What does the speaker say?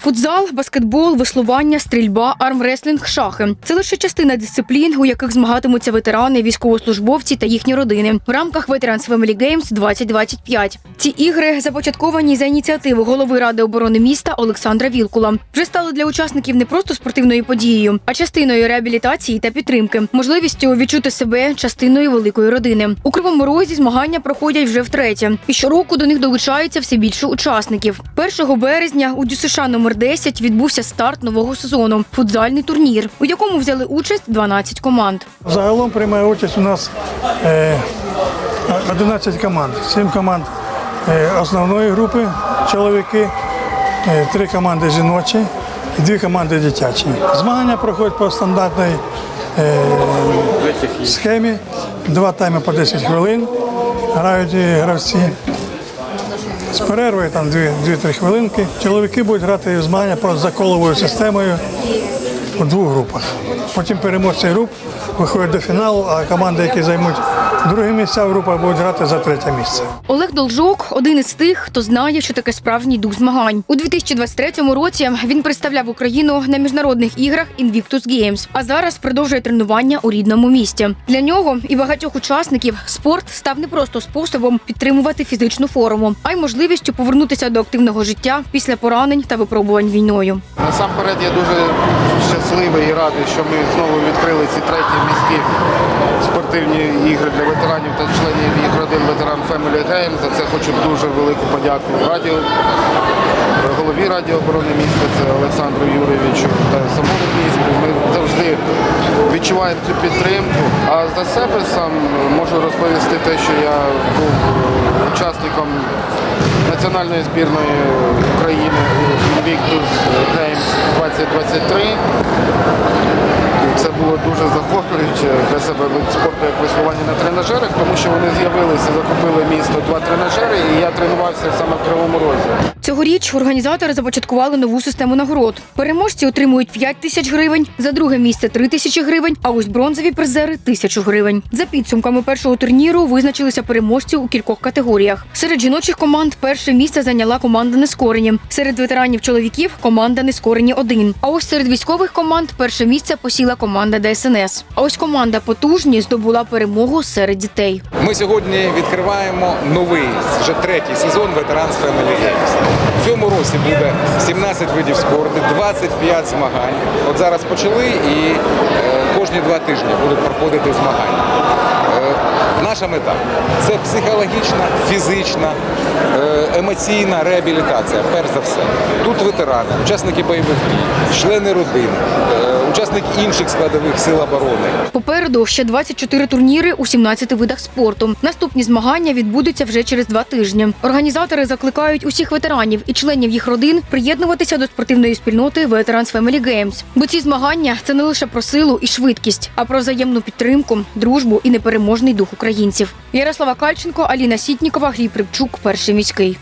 Футзал, баскетбол, веслування, стрільба, армреслінг, шахи це лише частина дисциплін, у яких змагатимуться ветерани, військовослужбовці та їхні родини в рамках Veterans Family Games 2025. Ці ігри започатковані за ініціативи голови ради оборони міста Олександра Вілкула. Вже стали для учасників не просто спортивною подією, а частиною реабілітації та підтримки, можливістю відчути себе частиною великої родини. У кривому розі змагання проходять вже втретє, і щороку до них долучається все більше учасників. 1 березня у ДЮСШ номер 10 відбувся старт нового сезону футзальний турнір, у якому взяли участь 12 команд. Загалом приймає участь у нас е, 11 команд. 7 команд е, основної групи чоловіки, е, 3 команди жіночі і 2 команди дитячі. Змагання проходять по стандартній е, схемі. Два тайми по 10 хвилин. Грають е, гравці. З перервою там 2-3 хвилинки. Чоловіки будуть грати змагання за коловою системою у двох групах. Потім переможці груп виходять до фіналу, а команди, які займуть друге місця в групах, будуть грати за третє місце. Олег Должок один із тих, хто знає, що таке справжній дух змагань. У 2023 році він представляв Україну на міжнародних іграх Invictus Games, а зараз продовжує тренування у рідному місті. Для нього і багатьох учасників спорт став не просто способом підтримувати фізичну форму, а й можливістю повернутися до активного життя після поранень та випробувань війною. Насамперед я дуже щасливий і радий, що ми знову відкрили ці треті міські спортивні ігри для ветеранів та членів їх родин ветеран Family Game. За це хочу дуже велику подяку радіо, голові Радіо оборони міста, це Олександру Юрійовичу та самому місту. Ми завжди відчуваємо цю підтримку. А за себе сам можу розповісти те, що я був учасником національної збірної України Invictus Games 2023. Це було дуже захоплююче для себе вид веслування на тренажерах, тому що вони з'явилися, закупили місто два тренажери, і я тренувався саме в Кривому Розі. Цьогоріч організатори започаткували нову систему нагород. Переможці отримують 5 тисяч гривень, за друге місце 3 тисячі гривень, а ось бронзові призери тисячу гривень. За підсумками першого турніру визначилися переможці у кількох категоріях. Серед жіночих команд перше місце зайняла команда Нескорені. Серед ветеранів чоловіків команда Нескорені 1 А ось серед військових команд перше місце посіла команда ДСНС. А ось команда Потужні здобула перемогу серед дітей. Ми сьогодні відкриваємо новий, вже третій сезон Veterans Family Році буде 17 видів спорту, 25 змагань. От зараз почали і е, кожні два тижні будуть проходити змагання. Е, наша мета це психологічна, фізична, е, емоційна реабілітація. Перш за все. Тут ветерани, учасники бойових дій, члени родин, учасники інших складових сил оборони. Попереду ще 24 турніри у 17 видах спорту. Наступні змагання відбудуться вже через два тижні. Організатори закликають усіх ветеранів і членів їх родин приєднуватися до спортивної спільноти Veterans Family Games. Бо ці змагання це не лише про силу і швидкість, а про взаємну підтримку, дружбу і непереможний дух українців. Ярослава Кальченко, Аліна Сітнікова, Грій Припчук, перший міський.